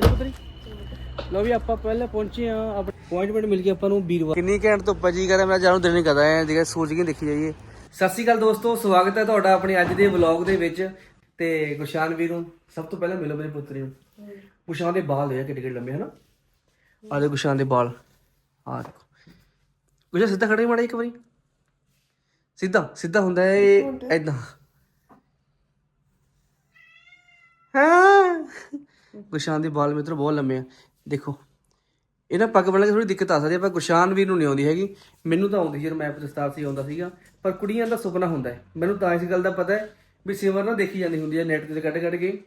ਚਲੋ ਪੁੱਤਰੀ ਲੋ ਵੀ ਆਪਾਂ ਪਹਿਲੇ ਪਹੁੰਚੇ ਆ ਅਪਾਇੰਟਮੈਂਟ ਮਿਲ ਗਈ ਆਪਾਂ ਨੂੰ ਵੀਰਵਾਰ। ਕਿੰਨੀ ਘੈਂਟ ਧੁੱਪ ਆ ਜੀ ਮੈਂ ਜਾਨੂੰ ਦਿਨ ਨਹੀਂ ਕਰਦਾ ਐ ਜਿਵੇਂ ਸੂਰਜ ਕੀ ਦੇਖੀ ਜਾਈਏ। ਸਤਿ ਸ਼੍ਰੀ ਅਕਾਲ ਦੋਸਤੋ, ਸਵਾਗਤ ਹੈ ਤੁਹਾਡਾ ਆਪਣੇ ਅੱਜ ਦੇ ਵਲੌਗ ਦੇ ਵਿੱਚ। ਤੇ ਗੁਸ਼ਾਨ ਵੀਰ ਨੂੰ ਸਭ ਤੋਂ ਪਹਿਲਾਂ ਮਿਲੋ ਮੇਰੀ ਪੁੱਤਰੀ ਨੂੰ। ਗੁਸ਼ਾਨ ਦੇ ਬਾਲ ਦੇ ਕਿੱਡੇ ਕਿੱਡੇ ਲੰਬੇ ਹਨਾ। ਆ ਦੇ ਗੁਸ਼ਾਨ ਦੇ ਬਾਲ। ਆ ਦੇਖੋ। ਗੁਸ਼ਾਨ ਸਿੱਧਾ ਖੜੇ ਮਾੜਾ ਇੱਕ ਵਾਰੀ। ਸਿੱਧਾ ਸਿੱਧਾ ਹੁੰਦਾ ਹੈ, ਇਹ ਹਾਂ? ਗੁਸ਼ਾਨ ਦੇ ਬਾਲ ਮਿੱਤਰ ਬਹੁਤ ਲੰਮੇ ਆ। ਦੇਖੋ। ਇਹਨਾਂ ਪੱਗ ਬੰਨ੍ਹ ਕੇ ਥੋੜੀ ਦਿੱਕਤ ਆ ਸਕਦੀ ਹੈ ਪਰ ਗੁਸ਼ਾਨ ਵੀਰ ਨੂੰ ਨਹੀਂ ਆਉਂਦੀ ਹੈਗੀ। ਮੈਨੂੰ ਤਾਂ ਆਉਂਦੀ ਜਦੋਂ ਮੈਂ ਦਸਤਾਰ ਸੀ ਆਉਂਦਾ ਸੀਗਾ। ਪਰ ਕੁੜੀਆਂ ਦਾ ਸੁਪਨਾ ਹੁੰਦਾ ਹੈ। ਮੈਨੂੰ ਤਾਂ ਇਸ ਗੱਲ ਦਾ ਪਤਾ ਹੈ ਵੀ ਸਿਮਰ ਨਾ ਦੇਖੀ ਜਾਂਦੀ ਹੁੰਦੀ ਹੈ ਨੈਟ ਤੇ ਕੱਢ ਕੱਢ ਕੇ।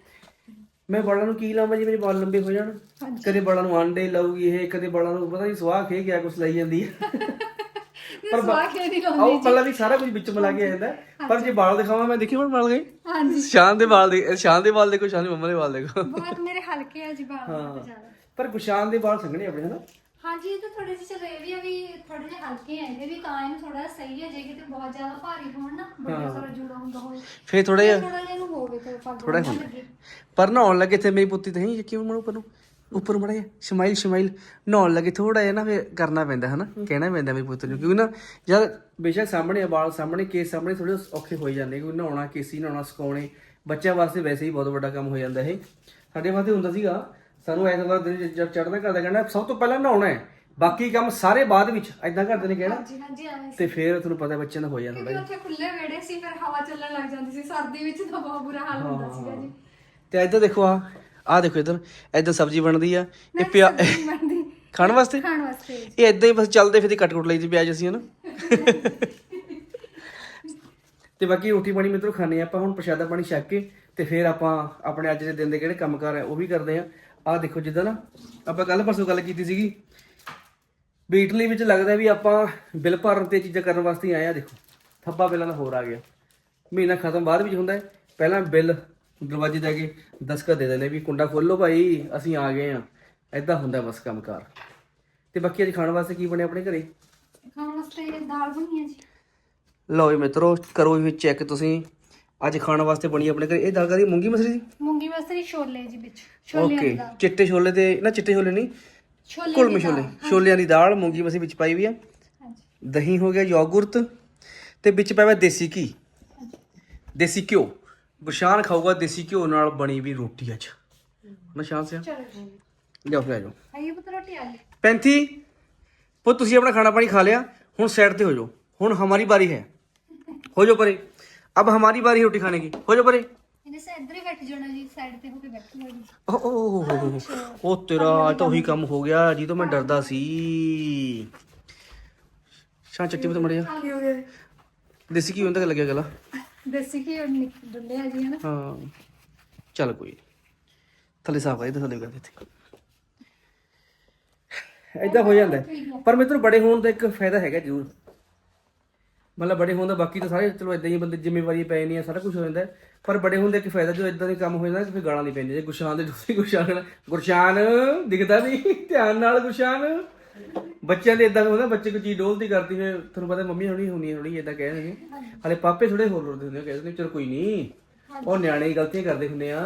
ਮੈਂ ਬਾਲਾਂ ਨੂੰ ਕੀ ਲਾਵਾਂ ਜੀ ਮੇਰੇ ਬਾਲ ਲੰਬੇ ਹੋ ਜਾਣ? ਕਦੇ ਬਾਲਾਂ ਨੂੰ ਆਂਡੇ ਲਾਊਗੀ ਇਹ ਕਦੇ ਬਾਲਾਂ ਨੂੰ ਪਤਾ ਨਹੀਂ ਸਵਾਹ ਖੇ ਗਿਆ ਕੁਛ ਲਈ ਜਾਂਦੀ ਹੈ। ਪਰ ਸਵਾਹ ਕੇ ਨਹੀਂ ਲਾਉਂਦੀ ਆਓ ਪੱਲਾ ਵੀ ਸਾਰਾ ਕੁਝ ਵਿੱਚ ਮਿਲਾ ਕੇ ਆ ਜਾਂਦਾ ਹੈ। ਪਰ ਜੇ ਬਾਲ ਦਿਖਾਵਾਂ ਮੈਂ ਦੇਖੀ ਹੁਣ ਬਾਲ ਗਏ? ਹਾਂਜੀ। ਸ਼ਾਨ ਦੇ ਵਾਲ ਦੇ ਸ਼ਾਨ ਦੇ ਵਾਲ ਦੇਖੋ ਸ਼ਾਨ ਦੀ ਮੰਮਾ ਦੇ ਵਾਲ ਦੇਖੋ। ਬਹੁਤ ਮੇਰੇ ਹਲਕੇ ਆ ਜੀ ਬਾਲ ਬਹੁਤ ਜ਼ਿਆਦਾ। ਪਰ ਗੁਸ਼ਾਨ ਦੇ ਵਾਲ ਸੰਘਣੇ ਆਪਣੇ ਹਨਾ? ਹਾਂਜੀ ਇਹ ਤਾਂ ਥੋੜੇ ਜਿਹੇ ਚਲੋ ਇਹ ਵੀ ਆ ਵੀ ਥੋੜੇ ਜਿਹੇ ਹਲਕੇ ਆ ਇਹਦੇ ਵੀ ਤਾਂ ਇਹਨੂੰ ਥੋੜਾ ਸਹੀ ਹੈ ਜੇ ਕਿਤੇ ਬਹੁਤ ਜ਼ਿਆਦਾ ਭਾਰੀ ਹੋਣ ਨਾ ਵੱਡਾ ਸਾਰਾ ਜੂੜਾ ਹੁੰਦਾ ਹੋਵੇ। ਫੇਰ ਥੋੜਾ ਜਿਹਾ ਥੋੜਾ ਜਿਹਾ ਇਹਨੂੰ ਹੋਵੇ ਤੇ ਪੱਗ ਥੋੜਾ ਬੰਨ੍ਹਣ ਹੁੰਦਾ ਲੱਗੇ। ਪਰ ਨਹਾਉਣ ਲੱਗੇ ਤੇ ਮੇਰੀ ਪੁੱਤੀ ਤੇ ਹੀ ਕਿਉਂ ਮੜ ਉੱਪਰ ਨੂੰ? ਉੱਪਰ ਮੜਾ ਸਮਾਈਲ ਸਮਾਈਲ ਨਹਾਉਣ ਲੱਗੇ ਥੋੜਾ ਜਿਹਾ ਨਾ ਫੇਰ ਕਰਨਾ ਪੈਂਦਾ ਹਨਾ? ਕਹਿਣਾ ਪੈਂਦਾ ਮੇਰੀ ਪੁੱਤ ਨੂੰ ਕਿਉਂਕਿ ਨਾ ਜਦ ਬੇਸ਼ੱਕ ਸਾਹਮਣੇ ਵਾਲ ਸਾਹਮਣੇ ਕੇਸ ਸਾਹਮਣੇ ਥੋੜੇ ਔਖੇ ਹੋ ਜਾਂਦੇ ਕਿਉਂਕਿ ਨਹਾਉਣਾ ਕੇਸੀ ਨਹਾਉਣਾ ਸੁਕਾਉਣੇ ਬੱਚਿਆਂ ਵਾਸਤੇ ਵੈਸੇ ਹੀ ਬਹੁਤ ਵੱਡਾ ਕੰਮ ਹੋ ਜਾਂਦਾ ਇਹ। ਸਾਡੇ ਵਾਸਤੇ ਹੁੰਦਾ ਸੀਗਾ ਸਾਨੂੰ ਐਤਵਾਰ ਦਿਨ ਜਦ ਚੜ੍ਹਦਾ ਘਰ ਦਾ ਕਹਿਣਾ ਸਭ ਤੋਂ ਪਹਿਲਾਂ ਨਹਾਉਣਾ ਹੈ ਬਾਕੀ ਕੰਮ ਸਾਰੇ ਬਾਅਦ ਵਿੱਚ ਐਦਾਂ ਕਰਦੇ ਨੇ ਕਹਿਣਾ। ਹਾਂਜੀ ਹਾਂਜੀ ਐਵੇਂ ਸੀ। ਤੇ ਫੇਰ ਤੁਹਾਨੂੰ ਪਤਾ ਬੱਚਿਆਂ ਦਾ ਹੋ ਜਾਂਦਾ ਕਿਉਂਕਿ ਉੱਥੇ ਖੁੱਲੇ ਵਿਹੜੇ ਸੀ ਫਿਰ ਹਵਾ ਚੱਲਣ ਲੱਗ ਜਾਂਦੀ ਸੀ ਸਰਦੀ ਵਿੱਚ ਤਾਂ ਬਹੁਤ ਬੁਰਾ ਹਾਲ ਹੁੰਦਾ ਸੀਗਾ ਜੀ। ਤੇ ਇੱਧਰ ਦੇਖੋ ਆ ਆ ਦੇਖੋ ਇੱਧਰ ਇੱਧਰ ਸਬਜ਼ੀ ਬਣਦੀ ਆ ਇਹ ਪਿਆ ਖਾਣ ਵਾਸਤੇ? ਖਾਣ ਵਾਸਤੇ ਇਹ ਇਦਾਂ ਹੀ ਬਸ ਚੱਲਦੇ ਫਿਰਦੇ ਕੱਟ ਕੁੱਟ ਲਈ ਜੀ ਪਿਆਜ ਅਸੀਂ ਹਨਾ? ਤੇ ਬਾਕੀ ਰੋਟੀ ਪਾਣੀ ਮਿੱਤਰੋ ਖਾਣੇ ਆਪਾਂ ਹੁਣ ਪ੍ਰਸ਼ਾਦਾ ਪਾਣੀ ਛਕ ਕੇ ਤੇ ਫਿਰ ਆਪਾਂ ਆਪਣੇ ਅੱਜ ਦੇ ਦਿਨ ਦੇ ਕਿਹੜੇ ਕੰਮਕਾਰ ਆ ਉਹ ਵੀ ਕਰਦੇ ਆ ਆਹ ਦੇਖੋ ਜਿੱਦਾਂ ਨਾ ਆਪਾਂ ਕੱਲ ਪਰਸੋਂ ਗੱਲ ਕੀਤੀ ਸੀਗੀ ਵੀ ਇਟਲੀ ਵਿੱਚ ਲੱਗਦਾ ਵੀ ਆਪਾਂ ਬਿੱਲ ਭਰਨ ਤੇ ਚੀਜ਼ਾਂ ਕਰਨ ਵਾਸਤੇ ਹੀ ਆਏ ਆ ਦੇਖੋ। ਥੱਬਾ ਬਿੱਲਾਂ ਦਾ ਹੋਰ ਆ ਗਿਆ। ਮਹੀਨਾ ਖਤਮ ਬਾਅਦ ਵਿੱਚ ਹੁੰਦਾ ਹੈ ਪਹਿਲਾਂ ਬਿੱਲ ਦਰਵਾਜ਼ੇ ਦੇ ਅੱਗੇ ਦਸਕਤ ਦੇ ਦਿੰਦੇ ਵੀ ਕੁੰਡਾ ਖੋਲੋ ਭਾਈ ਅਸੀਂ ਆ ਗਏ ਆ ਐਦਾਂ ਹੁੰਦਾ ਬਸ ਕੰਮਕਾਰ। ਤੇ ਬਾਕੀ ਅੱਜ ਖਾਣ ਵਾਸਤੇ ਕੀ ਬਣਿਆ ਆਪਣੇ ਘਰੇ? ਖਾਣ ਵਾਸਤੇ ਦਾਲ ਬਣੀ ਹੈ ਜੀ। ਲਓ ਜੀ ਮਿੱਤਰੋ ਕਰੋ ਵੀ ਚੈੱਕ ਤੁਸੀਂ। ਅੱਜ ਖਾਣ ਵਾਸਤੇ ਬਣੀ ਆਪਣੇ ਘਰੇ। ਇਹ ਦਾਲ ਕਰੀ ਮੂੰਗੀ ਮਸਰੀ ਦੀ? ਮੂੰਗੀ ਮਸਰੀ ਛੋਲੇ ਜੀ ਵਿੱਚ। ਛੋਲਿਆਂ ਦੀ ਓਕੇ ਚਿੱਟੇ ਛੋਲੇ ਤੇ ਨਾ ਚਿੱਟੇ ਛੋਲੇ ਨਹੀਂ ਛੋਲੇ ਕੁਲਮੇ ਛੋਲੇ। ਛੋਲਿਆਂ ਦੀ ਦਾਲ ਮੂੰਗੀ ਮਸਰੀ ਵਿੱਚ ਪਾਈ ਵੀ ਆ। ਹਾਂਜੀ। ਦਹੀਂ ਹੋ ਗਿਆ ਯੋਗੁਰਤ ਤੇ ਵਿੱਚ ਪਾਇਆ ਦੇਸੀ ਘੀ। ਦੇਸੀ ਘਿਓ। ਗੁਰਸ਼ਾਨ ਖਾਊਗਾ ਦੇਸੀ ਘਿਓ ਨਾਲ ਬਣੀ ਵੀ ਰੋਟੀ ਅੱਜ ਨਾ ਸ਼ਾਨ ਸਿਆ ਚਲੋ ਜੀ ਲਿਆਓ ਫਿਰ ਆ ਜਾਓ ਆਈਏ ਪੁੱਤ ਰੋਟੀ ਆ ਗਈ ਪੈਂਥੀ ਪੁੱਤ ਤੁਸੀਂ ਆਪਣਾ ਖਾਣਾ ਪਾਣੀ ਖਾ ਲਿਆ ਹੁਣ ਸਾਈਡ ਤੇ ਹੋ ਜਾਓ ਹੁਣ ਹਮਾਰੀ ਬਾਰੀ ਹੈ ਹੋ ਜਾਓ ਪਰੇ अब हमारी बारी है रोटी खाने की हो जाओ परे ਇਹਨੇ ਸੇ ਇੱਧਰ ਹੀ ਬੈਠ ਜਾਣਾ ਜੀ ਸਾਈਡ ਤੇ ਹੋ ਕੇ ਬੈਠੂਗਾ ਜੀ ओ, ओ, ओ, ओ, ओ, ओ, ओ तेरा आज तो वही काम हो गया जी तो मैं डरदा सी शान चट्टी में तो मर गया ਕੀ ਹੋ ਗਿਆ देसी घी होंदा लगे गला ਦੇਸੀ ਹੋ। ਜਾਂਦਾ ਹੈ। ਪਰ ਮਿੱਤਰੋ ਬੜੇ ਹੋਣ ਦਾ ਇੱਕ ਫਾਇਦਾ ਹੈਗਾ ਜ਼ਰੂਰ। ਮਤਲਬ ਬੜੇ ਹੋਣ ਦਾ ਬਾਕੀ ਤਾਂ ਸਾਰੇ ਚਲੋ ਇਦਾਂ ਹੀ ਬੰਦੇ ਜ਼ਿੰਮੇਵਾਰੀ ਪੈ ਜਾਂਦੀਆਂ ਸਾਰਾ ਕੁਝ ਹੋ ਜਾਂਦਾ ਪਰ ਬੜੇ ਹੋਣ ਦਾ ਇੱਕ ਫਾਇਦਾ ਜੋ ਇਦਾਂ ਦੇ ਕੰਮ ਹੋ ਜਾਂਦਾ ਕਿ ਫਿਰ ਗਾਲਾਂ ਨਹੀਂ ਪੈਂਦੀਆਂ। ਗੁਸ਼ਾਨ ਦੇ ਤੁਸੀਂ ਗੁਸ਼ਾਨ ਗੁਰਸ਼ਾਨ ਦਿਖਦਾ ਨਹੀਂ। ਧਿਆਨ ਨਾਲ ਗੁਸ਼ਾਨ ਬੱਚਿਆਂ ਦੇ ਇਦਾਂ ਹੁੰਦਾ ਬੱਚੇ ਕੋਈ ਚੀਜ਼ ਡੋਲਦੀ ਕਰਦੀ ਫਿਰ ਤੁਹਾਨੂੰ ਪਤਾ ਮੰਮੀ ਹੋਣੀ ਹੋਣੀ ਹੋਣੀ ਇਦਾਂ ਕਹਿ ਦੇਣਗੇ ਹਲੇ ਪਾਪੇ ਥੋੜੇ ਹੋਰ ਰੋਦੇ ਹੁੰਦੇ ਕਹਿੰਦੇ ਚਲ ਕੋਈ ਨਹੀਂ ਉਹ ਨਿਆਣੇ ਹੀ ਗਲਤੀਆਂ ਕਰਦੇ ਹੁੰਦੇ ਆ।